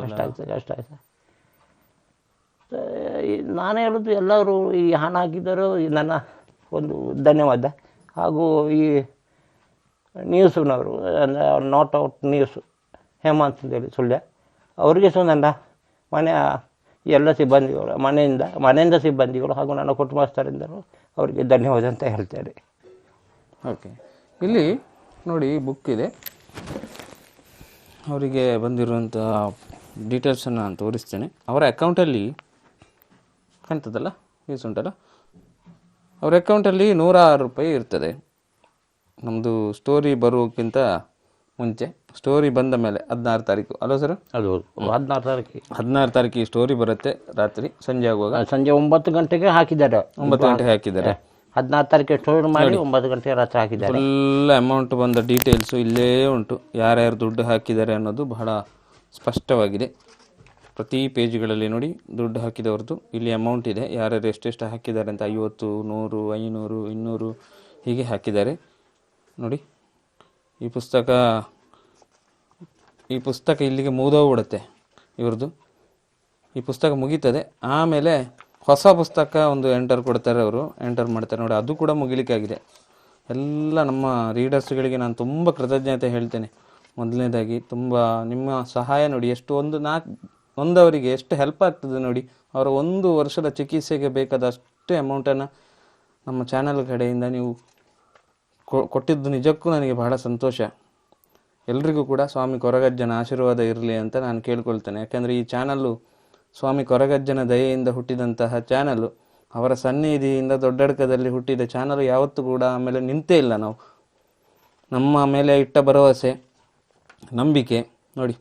ಕಷ್ಟ ಆಗ್ತದೆ ಕಷ್ಟ ಆಗ್ತದೆ. ನಾನು ಹೇಳೋದು ಎಲ್ಲರೂ ಈ ಹಣ ಹಾಕಿದರು ನನ್ನ ಒಂದು ಧನ್ಯವಾದ. ಹಾಗೂ ಈ ನ್ಯೂಸ್ನವರು ಅಂದರೆ ನಾಟ್ ಔಟ್ ನ್ಯೂಸ್ ಹೇಮಂತ್ ಅಂತೇಳಿ ಸುಳ್ಯ, ಅವರಿಗೆ ಸಹ ನನ್ನ ಮನೆಯ ಎಲ್ಲ ಸಿಬ್ಬಂದಿಗಳು, ಮನೆಯಿಂದ ಮನೆಯಿಂದ ಸಿಬ್ಬಂದಿಗಳು ಹಾಗೂ ನನ್ನ ಕುಟುಂಬಸ್ಥರಿಂದಲೂ ಅವರಿಗೆ ಧನ್ಯವಾದ ಅಂತ ಹೇಳ್ತೇನೆ. ಓಕೆ ಇಲ್ಲಿ ನೋಡಿ ಬುಕ್ ಇದೆ. ಅವರಿಗೆ ಬಂದಿರುವಂಥ ಡೀಟೇಲ್ಸನ್ನು ನಾನು ತೋರಿಸ್ತೇನೆ. ಅವರ ಅಕೌಂಟಲ್ಲಿ ಕಾಣ್ತದಲ್ಲ? ಯೂಸ್ ಉಂಟಲ್ಲ? ಅವ್ರ ಅಕೌಂಟಲ್ಲಿ ನೂರ ಆರು ರೂಪಾಯಿ ಇರ್ತದೆ. ನಮ್ಮದು ಸ್ಟೋರಿ ಬರೋಕ್ಕಿಂತ ಮುಂಚೆ ಸ್ಟೋರಿ ಬಂದ ಮೇಲೆ ಹದಿನಾರು ತಾರೀಕು. ಅಲೋ ಸರ್ ಅದು ಹದಿನಾರು ತಾರೀಕು. ಹದಿನಾರು ತಾರೀಕಿಗೆ ಸ್ಟೋರಿ ಬರುತ್ತೆ ರಾತ್ರಿ ಸಂಜೆ ಆಗುವಾಗ. ಸಂಜೆ ಒಂಬತ್ತು ಗಂಟೆಗೆ ಹಾಕಿದ್ದಾರೆ. ಒಂಬತ್ತು ಗಂಟೆಗೆ ಹಾಕಿದ್ದಾರೆ. ಹದಿನಾರು ತಾರೀಕು ಸ್ಟೋರ್ ಮಾಡಿ ಒಂಬತ್ತು ಗಂಟೆಗೆ ರಾತ್ರಿ ಹಾಕಿದ್ದಾರೆ. ಎಲ್ಲ ಅಮೌಂಟ್ ಬಂದ ಡೀಟೇಲ್ಸು ಇಲ್ಲೇ ಉಂಟು. ಯಾರ್ಯಾರು ದುಡ್ಡು ಹಾಕಿದ್ದಾರೆ ಅನ್ನೋದು ಬಹಳ ಸ್ಪಷ್ಟವಾಗಿದೆ. ಪ್ರತಿ ಪೇಜ್ಗಳಲ್ಲಿ ನೋಡಿ ದುಡ್ಡು ಹಾಕಿದವ್ರದ್ದು ಇಲ್ಲಿ ಅಮೌಂಟ್ ಇದೆ. ಯಾರ್ಯಾರು ಎಷ್ಟೆಷ್ಟು ಹಾಕಿದ್ದಾರೆ ಅಂತ ಐವತ್ತು, ನೂರು, ಐನೂರು, ಇನ್ನೂರು ಹೀಗೆ ಹಾಕಿದ್ದಾರೆ. ನೋಡಿ, ಈ ಪುಸ್ತಕ ಈ ಪುಸ್ತಕ ಇಲ್ಲಿಗೆ ಮುಗಿದೋಗ್ಬಿಡುತ್ತೆ ಇವ್ರದ್ದು ಈ ಪುಸ್ತಕ ಮುಗೀತದೆ. ಆಮೇಲೆ ಹೊಸ ಪುಸ್ತಕ ಒಂದು ಎಂಟರ್ ಕೊಡ್ತಾರೆ ಅವರು. ಎಂಟರ್ ಮಾಡ್ತಾರೆ. ನೋಡಿ, ಅದು ಕೂಡ ಮುಗಿಲಿಕ್ಕಾಗಿದೆ. ಎಲ್ಲ ನಮ್ಮ ರೀಡರ್ಸ್ಗಳಿಗೆ ನಾನು ತುಂಬ ಕೃತಜ್ಞತೆ ಹೇಳ್ತೇನೆ. ಮೊದಲನೇದಾಗಿ, ತುಂಬ ನಿಮ್ಮ ಸಹಾಯ ನೋಡಿ. ಎಷ್ಟು ಒಂದು ನಾಲ್ಕು ಒಂದವರಿಗೆ ಎಷ್ಟು ಹೆಲ್ಪ್ ಆಗ್ತದೆ ನೋಡಿ, ಅವರ ಒಂದು ವರ್ಷದ ಚಿಕಿತ್ಸೆಗೆ ಬೇಕಾದ ಅಷ್ಟು ಅಮೌಂಟನ್ನು ನಮ್ಮ ಚಾನಲ್ ಕಡೆಯಿಂದ ನೀವು ಕೊಟ್ಟಿದ್ದು ನಿಜಕ್ಕೂ ನನಗೆ ಬಹಳ ಸಂತೋಷ. ಎಲ್ರಿಗೂ ಕೂಡ ಸ್ವಾಮಿ ಕೊರಗಜ್ಜನ ಆಶೀರ್ವಾದ ಇರಲಿ ಅಂತ ನಾನು ಕೇಳ್ಕೊಳ್ತೇನೆ. ಯಾಕೆಂದರೆ ಈ ಚಾನಲ್ಲು ಸ್ವಾಮಿ ಕೊರಗಜ್ಜನ ದಯೆಯಿಂದ ಹುಟ್ಟಿದಂತಹ ಚಾನಲ್ಲು ಅವರ ಸನ್ನಿಧಿಯಿಂದ ದೊಡ್ಡಡ್ಕದಲ್ಲಿ ಹುಟ್ಟಿದ ಚಾನಲ್ ಯಾವತ್ತೂ ಕೂಡ ಆಮೇಲೆ ನಿಂತೇ ಇಲ್ಲ ನಾವು. ನಮ್ಮ ಮೇಲೆ ಇಟ್ಟ ಭರವಸೆ, ನಂಬಿಕೆ, ನೋಡಿ.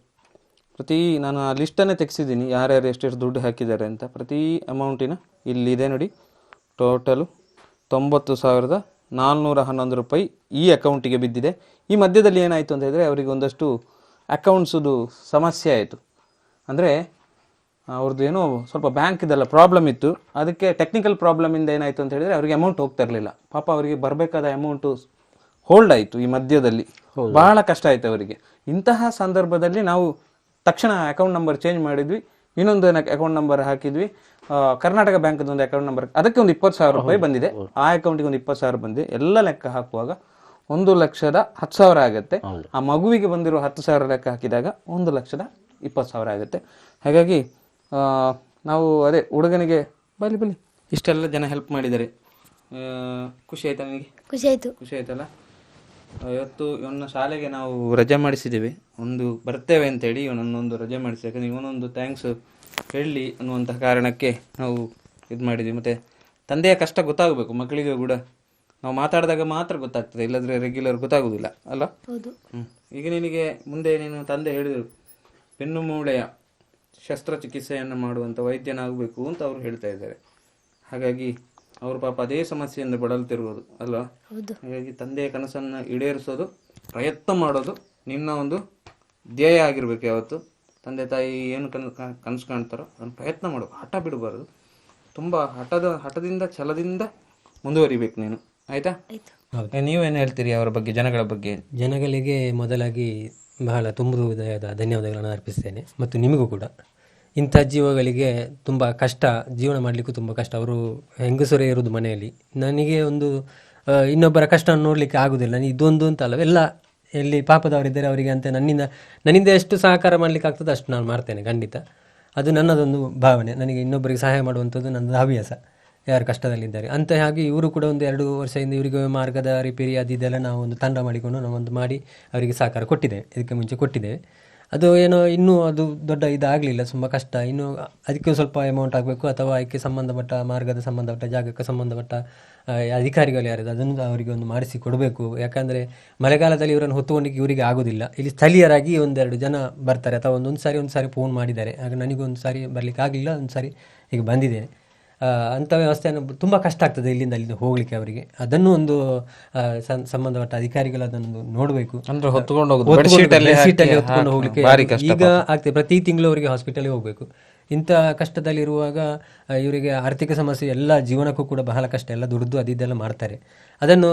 ಪ್ರತಿ ನಾನು ಆ ಲಿಸ್ಟನ್ನೇ ತೆಗೆಸಿದ್ದೀನಿ ಯಾರ್ಯಾರು ಎಷ್ಟೆಷ್ಟು ದುಡ್ಡು ಹಾಕಿದ್ದಾರೆ ಅಂತ. ಪ್ರತಿ ಅಮೌಂಟಿನ ಇಲ್ಲಿದೆ ನೋಡಿ. ಟೋಟಲು ತೊಂಬತ್ತು ಸಾವಿರದ ನಾಲ್ನೂರ ಹನ್ನೊಂದು ರೂಪಾಯಿ ಈ ಅಕೌಂಟಿಗೆ ಬಿದ್ದಿದೆ. ಈ ಮಧ್ಯದಲ್ಲಿ ಏನಾಯಿತು ಅಂತ ಹೇಳಿದ್ರೆ ಅವರಿಗೆ ಒಂದಷ್ಟು ಅಕೌಂಟ್ಸದು ಸಮಸ್ಯೆ ಆಯಿತು. ಅಂದರೆ ಅವ್ರದ್ದು ಏನೋ ಸ್ವಲ್ಪ ಬ್ಯಾಂಕ್ ಇದೆಲ್ಲ ಪ್ರಾಬ್ಲಮ್ ಇತ್ತು. ಅದಕ್ಕೆ ಟೆಕ್ನಿಕಲ್ ಪ್ರಾಬ್ಲಮಿಂದ ಏನಾಯಿತು ಅಂತ ಹೇಳಿದ್ರೆ ಅವರಿಗೆ ಅಮೌಂಟ್ ಹೋಗ್ತಾ ಇರಲಿಲ್ಲ. ಪಾಪ ಅವರಿಗೆ ಬರಬೇಕಾದ ಅಮೌಂಟು ಹೋಲ್ಡ್ ಆಯಿತು ಈ ಮಧ್ಯದಲ್ಲಿ. ಬಹಳ ಕಷ್ಟ ಆಯಿತು ಅವರಿಗೆ. ಇಂತಹ ಸಂದರ್ಭದಲ್ಲಿ ನಾವು ತಕ್ಷಣ ಅಕೌಂಟ್ ನಂಬರ್ ಚೇಂಜ್ ಮಾಡಿದ್ವಿ. ಇನ್ನೊಂದು ಅಕೌಂಟ್ ನಂಬರ್ ಹಾಕಿದ್ವಿ. ಆ, ಕರ್ನಾಟಕ ಬ್ಯಾಂಕ್ದು ಒಂದು ಅಕೌಂಟ್ ನಂಬರ್ ಅದಕ್ಕೆ ಒಂದು ಇಪ್ಪತ್ತು ಸಾವಿರ ರೂಪಾಯಿ ಬಂದಿದೆ. ಆ ಅಕೌಂಟಿಗೆ ಒಂದು ಇಪ್ಪತ್ತು ಸಾವಿರ ಬಂದಿದೆ. ಎಲ್ಲ ಲೆಕ್ಕ ಹಾಕುವಾಗ ಒಂದು ಲಕ್ಷದ ಹತ್ತು ಸಾವಿರ ಆಗುತ್ತೆ. ಆ ಮಗುವಿಗೆ ಬಂದಿರೋ ಹತ್ತು ಸಾವಿರ ಲೆಕ್ಕ ಹಾಕಿದಾಗ ಒಂದು ಲಕ್ಷದ ಇಪ್ಪತ್ತು ಸಾವಿರ ಆಗುತ್ತೆ. ಹಾಗಾಗಿ ಆ, ನಾವು ಅದೇ ಹುಡುಗನಿಗೆ ಬಲಿ ಬಲಿ ಇಷ್ಟೆಲ್ಲ ಜನ ಹೆಲ್ಪ್ ಮಾಡಿದ್ದಾರೆ. ಆ, ಖುಷಿ ಆಯ್ತಾ ನಿಮಗೆ ಖುಷಿ ಆಯ್ತು. ಖುಷಿ ಆಯ್ತಲ್ಲ? ಇವತ್ತು ಇವನ್ನ ಶಾಲೆಗೆ ನಾವು ರಜೆ ಮಾಡಿಸಿದ್ದೀವಿ. ಒಂದು ಬರ್ತೇವೆ ಅಂತೇಳಿ ಇವನನ್ನೊಂದು ರಜೆ ಮಾಡಿಸಿ ಯಾಕಂದರೆ ಇವನೊಂದು ಥ್ಯಾಂಕ್ಸ್ ಹೇಳಲಿ ಅನ್ನುವಂಥ ಕಾರಣಕ್ಕೆ ನಾವು ಇದು ಮಾಡಿದ್ವಿ. ಮತ್ತು ತಂದೆಯ ಕಷ್ಟ ಗೊತ್ತಾಗಬೇಕು ಮಕ್ಕಳಿಗೆ ಕೂಡ. ನಾವು ಮಾತಾಡಿದಾಗ ಮಾತ್ರ ಗೊತ್ತಾಗ್ತದೆ ಇಲ್ಲದ್ರೆ ರೆಗ್ಯುಲರ್ ಗೊತ್ತಾಗೋದಿಲ್ಲ ಅಲ್ಲ ಹೌದು. ಹ್ಮ್. ಈಗ ನಿನಗೆ ಮುಂದೆ ನೀನು ತಂದೆ ಹೇಳಿದರು ಬೆನ್ನು ಮೂಳೆಯ ಶಸ್ತ್ರಚಿಕಿತ್ಸೆಯನ್ನು ಮಾಡುವಂಥ ವೈದ್ಯನಾಗಬೇಕು ಅಂತ ಅವರು ಹೇಳ್ತಾ ಇದ್ದಾರೆ. ಹಾಗಾಗಿ ಅವರು ಪಾಪ ಅದೇ ಸಮಸ್ಯೆಯಿಂದ ಬಳಲ್ತಿರುವುದು ಅಲ್ವಾ? ಹೌದು. ಹಾಗಾಗಿ ತಂದೆಯ ಕನಸನ್ನು ಈಡೇರಿಸೋದು ಪ್ರಯತ್ನ ಮಾಡೋದು ನಿನ್ನ ಒಂದು ಧ್ಯೇಯ ಆಗಿರ್ಬೇಕು ಯಾವತ್ತು. ತಂದೆ ತಾಯಿ ಏನು ಕನ್ ಕನಸು ಕಾಣ್ತಾರೋ ಅದನ್ನು ಪ್ರಯತ್ನ ಮಾಡು. ಹಠ ಬಿಡಬಾರ್ದು. ತುಂಬ ಹಠದ ಹಠದಿಂದ ಛಲದಿಂದ ಮುಂದುವರಿಬೇಕು ನೀನು. ಆಯ್ತಾ? ನೀವು ನೀವೇನು ಹೇಳ್ತೀರಿ ಅವರ ಬಗ್ಗೆ ಜನಗಳ ಬಗ್ಗೆ? ಜನಗಳಿಗೆ ಮೊದಲಾಗಿ ಬಹಳ ತುಂಬ ಹೃದಯದ ಧನ್ಯವಾದಗಳನ್ನು ಅರ್ಪಿಸ್ತೇನೆ ಮತ್ತು ನಿಮಗೂ ಕೂಡ. ಇಂಥ ಜೀವಗಳಿಗೆ ತುಂಬ ಕಷ್ಟ, ಜೀವನ ಮಾಡಲಿಕ್ಕೂ ತುಂಬ ಕಷ್ಟ. ಅವರು ಹೆಂಗಸರೇ ಇರೋದು ಮನೆಯಲ್ಲಿ. ನನಗೆ ಒಂದು ಇನ್ನೊಬ್ಬರ ಕಷ್ಟವನ್ನು ನೋಡಲಿಕ್ಕೆ ಆಗೋದಿಲ್ಲ. ನಾನು ಇದೊಂದು ಅಂತ ಅಲ್ಲ, ಎಲ್ಲ ಎಲ್ಲಿ ಪಾಪದವರಿದ್ದಾರೆ ಅವರಿಗೆ ಅಂತ ನನ್ನಿಂದ ನನ್ನಿಂದ ಎಷ್ಟು ಸಹಕಾರ ಮಾಡಲಿಕ್ಕೆ ಆಗ್ತದೆ ಅಷ್ಟು ನಾನು ಮಾಡ್ತೇನೆ, ಖಂಡಿತ. ಅದು ನನ್ನದೊಂದು ಭಾವನೆ. ನನಗೆ ಇನ್ನೊಬ್ಬರಿಗೆ ಸಹಾಯ ಮಾಡುವಂಥದ್ದು ನನ್ನದು ಹವ್ಯಾಸ. ಯಾರು ಕಷ್ಟದಲ್ಲಿದ್ದಾರೆ. ಅಂತ ಹಾಗೆ ಇವರು ಕೂಡ ಒಂದು ಎರಡು ವರ್ಷದಿಂದ ಇವರಿಗೆ ಮಾರ್ಗದ ರಿಪೇರಿ, ಅದು ಇದೆಲ್ಲ ನಾವು ಒಂದು ತಂಡ ಮಾಡಿಕೊಂಡು ನಾವೊಂದು ಮಾಡಿ ಅವರಿಗೆ ಸಹಕಾರ ಕೊಟ್ಟಿದ್ದೇವೆ. ಇದಕ್ಕೆ ಮುಂಚೆ ಕೊಟ್ಟಿದ್ದೇವೆ. ಅದು ಏನೋ ಇನ್ನೂ ಅದು ದೊಡ್ಡ ಇದಾಗಲಿಲ್ಲ, ತುಂಬ ಕಷ್ಟ. ಇನ್ನು ಅದಕ್ಕೆ ಸ್ವಲ್ಪ ಅಮೌಂಟ್ ಆಗಬೇಕು ಅಥವಾ ಅದಕ್ಕೆ ಸಂಬಂಧಪಟ್ಟ ಮಾರ್ಗದ ಸಂಬಂಧಪಟ್ಟ, ಜಾಗಕ್ಕೆ ಸಂಬಂಧಪಟ್ಟ ಅಧಿಕಾರಿಗಳು ಯಾರಿದೆ ಅದನ್ನು ಅವರಿಗೆ ಒಂದು ಮಾಡಿಸಿ ಕೊಡಬೇಕು. ಯಾಕಂದರೆ ಮಳೆಗಾಲದಲ್ಲಿ ಇವರನ್ನು ಹೊತ್ತುಕೊಂಡಿಗೆ ಇವರಿಗೆ ಆಗೋದಿಲ್ಲ. ಇಲ್ಲಿ ಸ್ಥಳೀಯರಾಗಿ ಒಂದೆರಡು ಜನ ಬರ್ತಾರೆ ಅಥವಾ ಒಂದೊಂದು ಸಾರಿ ಒಂದು ಸಾರಿ ಫೋನ್ ಮಾಡಿದ್ದಾರೆ. ಆಗ ನನಗೊಂದು ಸಾರಿ ಬರಲಿಕ್ಕೆ ಆಗಲಿಲ್ಲ ಒಂದು ಸಾರಿ ಈಗ ಬಂದಿದ್ದೇನೆ. ಅಂಥ ವ್ಯವಸ್ಥೆಯನ್ನು ತುಂಬ ಕಷ್ಟ ಆಗ್ತದೆ ಇಲ್ಲಿಂದ ಅಲ್ಲಿಂದ ಹೋಗ್ಲಿಕ್ಕೆ ಅವರಿಗೆ. ಅದನ್ನು ಒಂದು ಸಂಬಂಧಪಟ್ಟ ಅಧಿಕಾರಿಗಳು ಅದನ್ನು ನೋಡಬೇಕು. ಅಂದ್ರೆ ಹೊತ್ಕೊಂಡು ಹೋಗ್ಲಿಕ್ಕೆ ಈಗ ಆಗ್ತದೆ ಪ್ರತಿ ತಿಂಗಳು ಅವರಿಗೆ ಹಾಸ್ಪಿಟಲ್ಗೆ ಹೋಗಬೇಕು. ಇಂಥ ಕಷ್ಟದಲ್ಲಿರುವಾಗ ಇವರಿಗೆ ಆರ್ಥಿಕ ಸಮಸ್ಯೆ, ಎಲ್ಲ ಜೀವನಕ್ಕೂ ಕೂಡ ಬಹಳ ಕಷ್ಟ, ಎಲ್ಲ ದುಡಿದು ಅದಿದ್ದೆಲ್ಲ ಮಾಡ್ತಾರೆ. ಅದನ್ನು,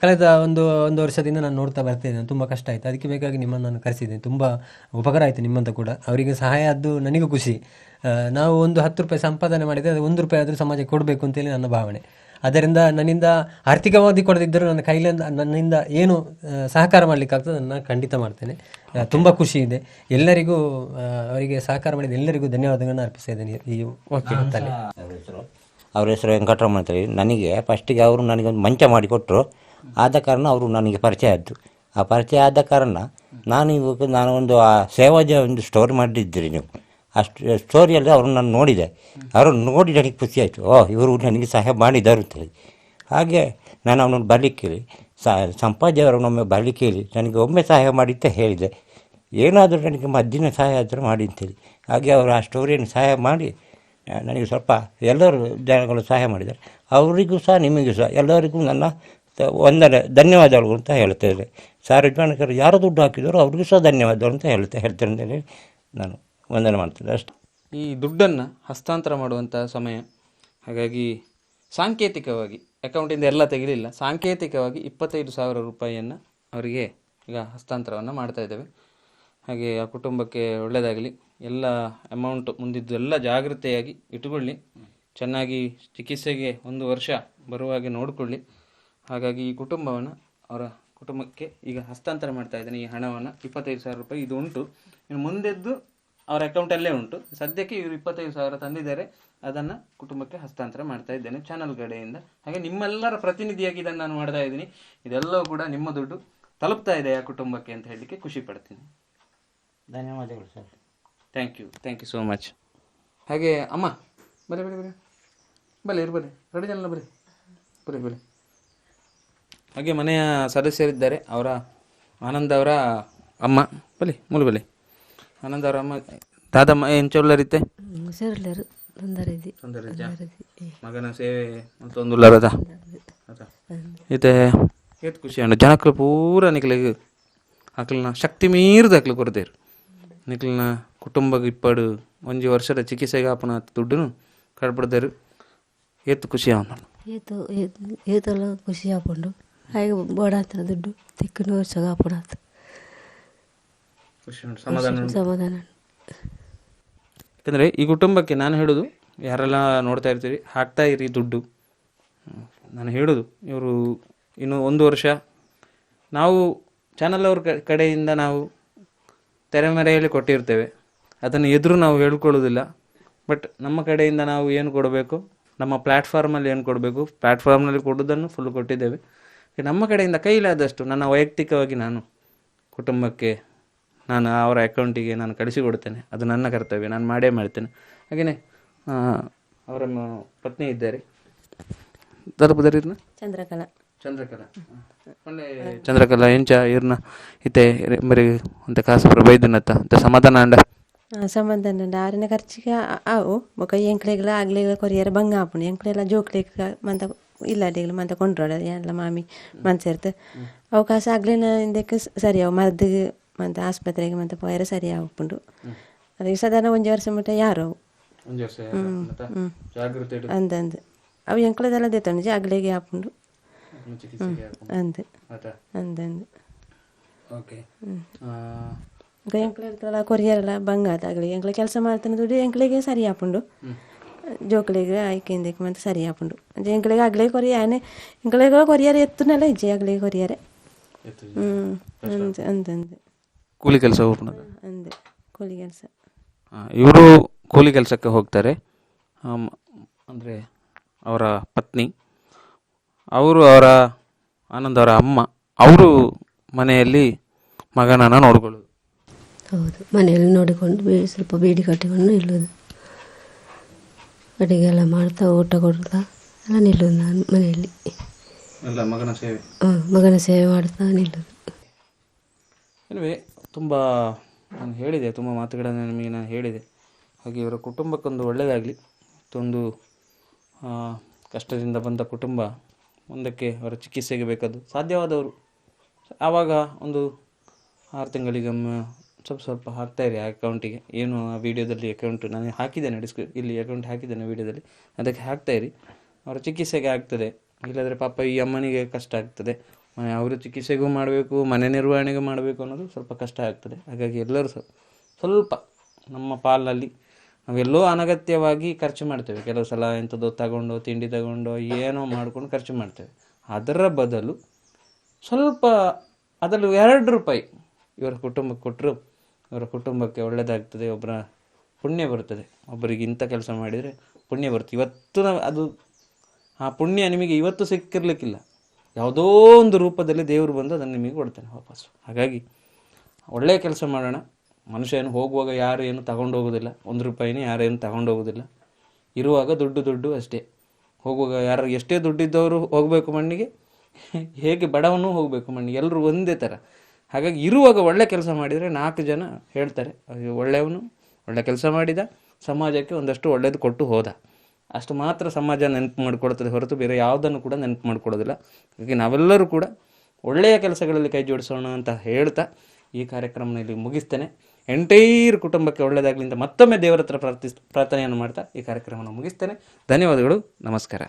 ಕಳೆದ ಒಂದು ಒಂದು ವರ್ಷದಿಂದ ನಾನು ನೋಡ್ತಾ ಬರ್ತಿದ್ದೇನೆ ತುಂಬ ಕಷ್ಟ ಆಯಿತು. ಅದಕ್ಕೆ ಬೇಕಾಗಿ ನಿಮ್ಮನ್ನು ನಾನು ಕರೆಸಿದ್ದೇನೆ. ತುಂಬ ಉಪಕಾರ ಆಯಿತು ನಿಮ್ಮಂತ ಕೂಡ. ಅವರಿಗೆ ಸಹಾಯ ಆದ್ದು ನನಗೂ ಖುಷಿ. ನಾವು ಒಂದು ಹತ್ತು ರೂಪಾಯಿ ಸಂಪಾದನೆ ಮಾಡಿದರೆ ಅದು ಒಂದು ರೂಪಾಯಿ ಆದರೂ ಸಮಾಜಕ್ಕೆ ಕೊಡಬೇಕು ಅಂತೇಳಿ ನನ್ನ ಭಾವನೆ. ಅದರಿಂದ ನನ್ನಿಂದ ಆರ್ಥಿಕವಾಗಿ ಕೊಡದಿದ್ದರೂ ನನ್ನ ಕೈಲಿಂದ ನನ್ನಿಂದ ಏನು ಸಹಕಾರ ಮಾಡ್ಲಿಕ್ಕೆ ಆಗ್ತದೆ ನಾನು ಖಂಡಿತ ಮಾಡ್ತೇನೆ. ತುಂಬ ಖುಷಿ ಇದೆ. ಎಲ್ಲರಿಗೂ ಅವರಿಗೆ ಸಹಕಾರ ಮಾಡಿದ ಎಲ್ಲರಿಗೂ ಧನ್ಯವಾದಗಳನ್ನು ಅರ್ಪಿಸ್ತಾ ಇದ್ದೇನೆ ಈ ಹೊತ್ತಲ್ಲಿ ಅವ್ರ ಹೆಸರು ವೆಂಕಟರಾಮ್ ಹೆಸರು ವೆಂಕಟರಮಣ ಅಂತ ಹೇಳಿ. ನನಗೆ ಫಸ್ಟಿಗೆ ಅವರು ನನಗೊಂದು ಮಂಚ ಮಾಡಿಕೊಟ್ರು ಆದ ಕಾರಣ ಅವರು ನನಗೆ ಪರಿಚಯ ಆಯಿತು ಆ ಪರಿಚಯ ಆದ ಕಾರಣ ನಾನು ಇವಾಗ ನಾನು ಒಂದು ಆ ಸೇವಾಜ ಒಂದು ಸ್ಟೋರ್ ಮಾಡಿದ್ದೀರಿ ನೀವು. ಆ ಸ್ಟೋರಿಯಲ್ಲಿ ಅವ್ರನ್ನ ನಾನು ನೋಡಿದೆ. ಅವ್ರನ್ನ ನೋಡಿ ನನಗೆ ಖುಷಿ ಆಯಿತು. ಓ, ಇವರು ನನಗೆ ಸಹಾಯ ಮಾಡಿದ್ದಾರೆ ಅಂತೇಳಿ ಹಾಗೆ ನಾನು ಅವನನ್ನು ಬರಲಿಕ್ಕೆ ಸಂಪಾಜಿ ಅವರನ್ನೊಮ್ಮೆ ಬರಲಿಕ್ಕೆ ಹೇಳಿ ನನಗೆ ಒಮ್ಮೆ ಸಹಾಯ ಮಾಡಿ ಅಂತ ಹೇಳಿದೆ. ಏನಾದರೂ ನನಗೆ ಮದ್ದಿನ ಸಹಾಯ ಆದರೂ ಮಾಡಿ ಅಂತೇಳಿ ಹಾಗೆ ಅವರು ಆ ಸ್ಟೋರಿಯನ್ನು ಸಹಾಯ ಮಾಡಿ ನನಗೆ ಸ್ವಲ್ಪ ಎಲ್ಲರೂ ಜನಗಳು ಸಹಾಯ ಮಾಡಿದ್ದಾರೆ. ಅವರಿಗೂ ಸಹ, ನಿಮಗೂ ಸಹ, ಎಲ್ಲರಿಗೂ ನನ್ನ ಒಂದನೇ ಧನ್ಯವಾದಗಳು ಅಂತ ಹೇಳ್ತೇನೆ ಸಾರ್ವಜನಿಕರು ಯಾರು ದುಡ್ಡು ಹಾಕಿದರೂ ಅವ್ರಿಗೂ ಸಹ ಧನ್ಯವಾದಗಳು ಅಂತ ಹೇಳ್ತಾ, ಹೇಳ್ತೇನೆ ನಾನು ವಂದನೆ ಮಾಡ್ತೇನೆ ಅಷ್ಟೆ. ಈ ದುಡ್ಡನ್ನು ಹಸ್ತಾಂತರ ಮಾಡುವಂಥ ಸಮಯ, ಹಾಗಾಗಿ ಸಾಂಕೇತಿಕವಾಗಿ ಅಕೌಂಟಿಂದ ಎಲ್ಲ ತೆಗಿಲಿಲ್ಲ, ಸಾಂಕೇತಿಕವಾಗಿ ಇಪ್ಪತ್ತೈದು ಸಾವಿರ ರೂಪಾಯಿಯನ್ನು ಅವರಿಗೆ ಈಗ ಹಸ್ತಾಂತರವನ್ನು ಮಾಡ್ತಾ ಇದ್ದೇವೆ. ಹಾಗೆ ಆ ಕುಟುಂಬಕ್ಕೆ ಒಳ್ಳೆಯದಾಗಲಿ ಎಲ್ಲ ಅಮೌಂಟ್ ಮುಂದಿದ್ದು ಎಲ್ಲ ಜಾಗ್ರತೆಯಾಗಿ ಇಟ್ಟುಕೊಳ್ಳಿ. ಚೆನ್ನಾಗಿ ಚಿಕಿತ್ಸೆಗೆ ಒಂದು ವರ್ಷ ಬರುವಾಗೆ ನೋಡಿಕೊಳ್ಳಿ. ಹಾಗಾಗಿ ಈ ಕುಟುಂಬವನ್ನು, ಅವರ ಕುಟುಂಬಕ್ಕೆ ಈಗ ಹಸ್ತಾಂತರ ಮಾಡ್ತಾ ಇದ್ದೇನೆ, ಈ ಹಣವನ್ನು. ಇಪ್ಪತ್ತೈದು ಸಾವಿರ ರೂಪಾಯಿ ಇದು ಉಂಟು. ಇನ್ನು ಮುಂದೆದ್ದು ಅವರ ಅಕೌಂಟಲ್ಲೇ ಉಂಟು. ಸದ್ಯಕ್ಕೆ ಇವರು ಇಪ್ಪತ್ತೈದು ಸಾವಿರ ತಂದಿದ್ದಾರೆ. ಅದನ್ನು ಕುಟುಂಬಕ್ಕೆ ಹಸ್ತಾಂತರ ಮಾಡ್ತಾ ಇದ್ದೇನೆ ಚಾನಲ್ ಕಡೆಯಿಂದ. ಹಾಗೆ ನಿಮ್ಮೆಲ್ಲರ ಪ್ರತಿನಿಧಿಯಾಗಿ ಇದನ್ನು ನಾನು ಮಾಡ್ತಾ ಇದ್ದೀನಿ. ಇದೆಲ್ಲವೂ ಕೂಡ ನಿಮ್ಮ ದುಡ್ಡು ತಲುಪ್ತಾ ಇದೆ ಆ ಕುಟುಂಬಕ್ಕೆ ಅಂತ ಹೇಳಲಿಕ್ಕೆ ಖುಷಿ ಪಡ್ತೀನಿ. ಧನ್ಯವಾದಗಳು sir. Thank you thank you so much ಹಾಗೆ ಅಮ್ಮ ಬರೀ ಬರೀ ಬರೀ ಬಲ್ಲಿ ಇರು ಬರ್ರಿ ರೆಡಿ ಜನ ಬರೀ ಬರೀ ಬರೀ ಹಾಗೆ ಮನೆಯ ಸದಸ್ಯರಿದ್ದಾರೆ. ಅವರ ಆನಂದ್ ಅವರ ಅಮ್ಮ. ಬಲಿ ಮೂಲ ಬಲಿ ಆನಂದ್ ಅವರ ಅಮ್ಮ ದಾದಮ್ಮ ತೊಂದರೆ ಮಗನ ಸೇವೆ ಅಂತ ಇದೆ ಇತ್ತೆ ಏತ್ ಖುಷಿ ಉಂಟು ಜನಕ್ಕೆ ಪೂರ ನಿಕ್ಲಿಗೆ ಅಕ್ಲನ ಶಕ್ತಿ ಮೀರಿದ ಅಕ್ಲು ಕೊರದೇರು ನಿಕ್ಲನ ಕುಟುಂಬಕ್ಕೆ ಇಪ್ಪಡು ಒಂಜಿ ವರ್ಷದ ಚಿಕಿತ್ಸೆಗೆ ಆಪನ ದುಡ್ಡು ಕಡ್ಬಿಡ್ದೇರು. ಏತ್ ಖುಷಿ ಅವನು ಏತು ಏತಲ್ಲ ಖುಷಿ ಹಾಕೊಂಡು ಹಾಗೆ ಬೋಡಾತನ ದುಡ್ಡು ತಿಕ್ಕನ ವರ್ಷಗ ಉಂಟು ಸಮಾಧಾನ. ಯಾಕಂದರೆ ಈ ಕುಟುಂಬಕ್ಕೆ ನಾನು ಹೇಳೋದು ಯಾರೆಲ್ಲ ನೋಡ್ತಾ ಇರ್ತೀರಿ ಹಾಕ್ತಾ ಇರಿ ದುಡ್ಡು. ನಾನು ಹೇಳೋದು ಇವರು ಇನ್ನು ಒಂದು ವರ್ಷ ನಾವು ಚಾನಲ್ ಅವ್ರ ಕಡೆಯಿಂದ ನಾವು ತೆರೆಮರೆಯಲ್ಲಿ ಕೊಟ್ಟಿರ್ತೇವೆ. ಅದನ್ನು ಎದುರು ನಾವು ಹೇಳ್ಕೊಳ್ಳೋದಿಲ್ಲ ಬಟ್ ನಮ್ಮ ಕಡೆಯಿಂದ ನಾವು ಏನು ಕೊಡಬೇಕು ನಮ್ಮ ಪ್ಲ್ಯಾಟ್ಫಾರ್ಮಲ್ಲಿ ಏನು ಕೊಡಬೇಕು ಪ್ಲ್ಯಾಟ್ಫಾರ್ಮ್ನಲ್ಲಿ ಕೊಡೋದನ್ನು ಫುಲ್ ಕೊಟ್ಟಿದ್ದೇವೆ. ನಮ್ಮ ಕಡೆಯಿಂದ ಕೈಲಾದಷ್ಟು ನನ್ನ ವೈಯಕ್ತಿಕವಾಗಿ ನಾನು ಕುಟುಂಬಕ್ಕೆ ನಾನು ಅವರ ಅಕೌಂಟಿಗೆ ನಾನು ಕಳಿಸಿಕೊಡ್ತೇನೆ. ಅದು ನನ್ನ ಕರ್ತವ್ಯ ನಾನು ಮಾಡೇ ಮಾಡ್ತೇನೆ. ಹಾಗೆಯೇ ಅವರ ಪತ್ನಿ ಇದ್ದಾರೆ. ತಲುಪುದರಿರ್ನ ಚಂದ್ರಕಲಾ. ಚಂದ್ರಕಲಾ. ಒಳ್ಳೆ ಚಂದ್ರಕಲಾ ಎಂಚ ಇರ್ನ ಇತ್ತೆ ಮರಿ ಅಂತ ಕಾಸು ಬೈದನತ್ತ ಅಂತ ಸಮಾಧಾನ ಅಂಡ ಸಂಬಂಧನ ಆರಿನ ಖರ್ಚಿಗೆ ಅವು ಬೊಕ ಎಂಕ್ಲೆಗ್ಲ ಆಗ್ಲೆಗ್ಲ ಕೊರಿಯರ ಬಂಗ ಆಪುಂಡು ಎಂಕ್ಲೆಲ್ಲ ಜೋಕ್ಲೆಗ್ ಮಂತ ಇಲ್ಲಾಡೆಗಳ ಮಂತ ಕೊಂಡ್ರೋಡ ಎಲ್ಲ ಮಾಮಿ ಮನ್ಸೇರ್ತ ಅವಕಾಶ ಆಗ್ಲಿನ ಇಂದಕ್ಕೆ ಸರಿ ಅವು ಮದ್ದು ಮಂತ ಆಸ್ಪತ್ರೆಗೆ ಮಂತ ಪೋಯರ ಸರಿ ಆಪುಂಡು ಅದಕ್ಕೆ ಸಾಧಾರಣ ಒಂಜಿ ವರ್ಷ ಮಟ್ಟ ಯಾರು ಅವು ಅಂದಂದು ಅವು ಎಂಕ್ಳದೆಲ್ಲ ದೇತಂಡು ಜಾಗ್ಲೆಗೆ ಆಪುಂಡು ಚಿಕಿತ್ಸೆಗೆ ಅಂದು ಅಂದಂದು ಎಂಕ್ಲೆಲ್ಲ ಕೊರಿಯರ್ ಎಲ್ಲ ಬಂಗಾತ ಆಗ್ಲಿ ಎಂಕ್ಲೆ ಕೆಲಸ ಮಾಡ್ತಾನೆ ದುಡ್ಡು ಎಂಕ್ಳಿಗೆ ಸರಿ ಆಪುಂಡು ಜೋಕ್ಳಿಗೆ ಆಯ್ಕೆಂದಕ್ಕೆ ಮತ್ತೆ ಸರಿ ಆಪುಂಡು ಎಂಕ್ಳಿಗೆ ಆಗ್ಲೇ ಕೊರಿಯ ಆನೆ ಎಂಕ್ಲೆಗೆ ಕೊರಿಯರ್ ಎತ್ತುನೆಲ್ಲ ಇಜ್ಜಿ ಆಗ್ಲೇ ಕೊರಿಯರೆ ಹ್ಞೂ ಅಂದ್ ಅಂದಂದು ಕೂಲಿ ಕೆಲಸ ಅಂದೆ ಕೂಲಿ ಕೆಲಸ. ಇವರು ಕೂಲಿ ಕೆಲಸಕ್ಕೆ ಹೋಗ್ತಾರೆ. ಅಂದರೆ ಅವರ ಪತ್ನಿ. ಅವರು ಅವರ ಆನಂದ್ ಅವರ ಅಮ್ಮ. ಅವರು ಮನೆಯಲ್ಲಿ ಮಗನನ್ನು ನೋಡ್ಕೊಳ್ಳೋದು. ಹೌದು ಮನೆಯಲ್ಲಿ ನೋಡಿಕೊಂಡು ಬೇ ಸ್ವಲ್ಪ ಬೀಡಿ ಕಟ್ಟಿಕೊಂಡು ನಿಲ್ಲೋದು ಅಡುಗೆ ಎಲ್ಲ ಮಾಡ್ತಾ ಊಟ ಕೊಡ್ತಾ ಎಲ್ಲ ನಿಲ್ಲೋದು ನಾನು ಮನೆಯಲ್ಲಿ. ಎಲ್ಲ ಮಗನ ಸೇವೆ. ಮಗನ ಸೇವೆ ಮಾಡ್ತಾ ನಿಲ್ಲೋದು ಎನಿವೆ ತುಂಬ ನಾನು ಹೇಳಿದೆ, ತುಂಬ ಮಾತುಗಳನ್ನು ನಿಮಗೆ ನಾನು ಹೇಳಿದೆ. ಹಾಗೆ ಇವರ ಕುಟುಂಬಕ್ಕೊಂದು ಒಳ್ಳೆಯದಾಗಲಿ, ಮತ್ತೊಂದು ಕಷ್ಟದಿಂದ ಬಂದ ಕುಟುಂಬ ಮುಂದಕ್ಕೆ ಅವರ ಚಿಕಿತ್ಸೆಗೆ ಬೇಕಾದ್ದು ಸಾಧ್ಯವಾದವರು. ಆವಾಗ ಒಂದು ಆರು ತಿಂಗಳಿಗೊಮ್ಮೆ ಸ್ವಲ್ಪ ಸ್ವಲ್ಪ ಹಾಕ್ತಾಯಿರಿ ಆ ಅಕೌಂಟಿಗೆ ಏನು ಆ ವಿಡಿಯೋದಲ್ಲಿ ಅಕೌಂಟ್ ನಾನು ಹಾಕಿದ್ದೇನೆ ಡಿಸ್ಕ್ ಇಲ್ಲಿ ಅಕೌಂಟ್ ಹಾಕಿದ್ದೇನೆ ವಿಡಿಯೋದಲ್ಲಿ ಅದಕ್ಕೆ ಹಾಕ್ತಾಯಿರಿ ಅವರ ಚಿಕಿತ್ಸೆಗೆ ಆಗ್ತದೆ. ಇಲ್ಲದ್ರೆ ಪಾಪ ಈ ಅಮ್ಮನಿಗೆ ಕಷ್ಟ ಆಗ್ತದೆ. ಅವರು ಚಿಕಿತ್ಸೆಗೂ ಮಾಡಬೇಕು, ಮನೆ ನಿರ್ವಹಣೆಗೂ ಮಾಡಬೇಕು ಅನ್ನೋದು ಸ್ವಲ್ಪ ಕಷ್ಟ ಆಗ್ತದೆ. ಹಾಗಾಗಿ ಎಲ್ಲರೂ ಸ್ವಲ್ಪ ಸ್ವಲ್ಪ ನಮ್ಮ ಪಾಲಲ್ಲಿ ನಾವೆಲ್ಲೋ ಅನಗತ್ಯವಾಗಿ ಖರ್ಚು ಮಾಡ್ತೇವೆ. ಕೆಲವು ಸಲ ಎಂಥದ್ದು ತಗೊಂಡು, ತಿಂಡಿ ತಗೊಂಡು, ಏನೋ ಮಾಡ್ಕೊಂಡು ಖರ್ಚು ಮಾಡ್ತೇವೆ. ಅದರ ಬದಲು ಸ್ವಲ್ಪ ಅದರಲ್ಲಿ ಎರಡು ರೂಪಾಯಿ ಇವರ ಕುಟುಂಬಕ್ಕೆ ಕೊಟ್ಟರು ಇವರ ಕುಟುಂಬಕ್ಕೆ ಒಳ್ಳೆಯದಾಗ್ತದೆ ಒಬ್ಬರ ಪುಣ್ಯ ಬರ್ತದೆ ಒಬ್ಬರಿಗೆ ಇಂಥ ಕೆಲಸ ಮಾಡಿದರೆ ಪುಣ್ಯ ಬರುತ್ತೆ. ಇವತ್ತು ಅದು, ಆ ಪುಣ್ಯ ನಿಮಗೆ ಇವತ್ತು ಸಿಕ್ಕಿರ್ಲಿಕ್ಕಿಲ್ಲ. ಯಾವುದೋ ಒಂದು ರೂಪದಲ್ಲಿ ದೇವರು ಬಂದು ಅದನ್ನು ನಿಮಗೆ ಕೊಡ್ತಾನೆ ವಾಪಸ್ಸು. ಹಾಗಾಗಿ ಒಳ್ಳೆಯ ಕೆಲಸ ಮಾಡೋಣ. ಮನುಷ್ಯ ಏನು ಹೋಗುವಾಗ ಯಾರು ಏನು ತಗೊಂಡು ಹೋಗೋದಿಲ್ಲ. ಒಂದು ರೂಪಾಯಿನೇ ಯಾರೇನು ತಗೊಂಡು ಹೋಗೋದಿಲ್ಲ. ಇರುವಾಗ ದುಡ್ಡು ದುಡ್ಡು ಅಷ್ಟೇ. ಹೋಗುವಾಗ ಯಾರು ಎಷ್ಟೇ ದುಡ್ಡಿದ್ದವರು ಹೋಗಬೇಕು ಮಣ್ಣಿಗೆ. ಹೇಗೆ ಬಡವನು ಹೋಗಬೇಕು ಮಣ್ಣಿಗೆ. ಎಲ್ಲರೂ ಒಂದೇ ಥರ ಹಾಗಾಗಿ ಇರುವಾಗ ಒಳ್ಳೆ ಕೆಲಸ ಮಾಡಿದರೆ ನಾಲ್ಕು ಜನ ಹೇಳ್ತಾರೆ ಒಳ್ಳೆಯವನು, ಒಳ್ಳೆ ಕೆಲಸ ಮಾಡಿದ, ಸಮಾಜಕ್ಕೆ ಒಂದಷ್ಟು ಒಳ್ಳೇದು ಕೊಟ್ಟು ಹೋದ. ಅಷ್ಟು ಮಾತ್ರ ಸಮಾಜ ನೆನಪು ಮಾಡಿಕೊಡ್ತದೆ ಹೊರತು ಬೇರೆ ಯಾವುದನ್ನು ಕೂಡ ನೆನಪು ಮಾಡಿಕೊಡೋದಿಲ್ಲ. ಹಾಗೆ ನಾವೆಲ್ಲರೂ ಕೂಡ ಒಳ್ಳೆಯ ಕೆಲಸಗಳಲ್ಲಿ ಕೈ ಜೋಡಿಸೋಣ ಅಂತ ಹೇಳ್ತಾ ಈ ಕಾರ್ಯಕ್ರಮನ ಇಲ್ಲಿ ಮುಗಿಸ್ತೇನೆ. ಎಂಟೈರ್ ಕುಟುಂಬಕ್ಕೆ ಒಳ್ಳೆಯದಾಗಲಿ ಅಂತ ಮತ್ತೊಮ್ಮೆ ದೇವರ ಹತ್ರ ಪ್ರಾರ್ಥಿಸ್, ಪ್ರಾರ್ಥನೆಯನ್ನು ಮಾಡ್ತಾ ಈ ಕಾರ್ಯಕ್ರಮವನ್ನು ಮುಗಿಸ್ತೇನೆ. ಧನ್ಯವಾದಗಳು. ನಮಸ್ಕಾರ.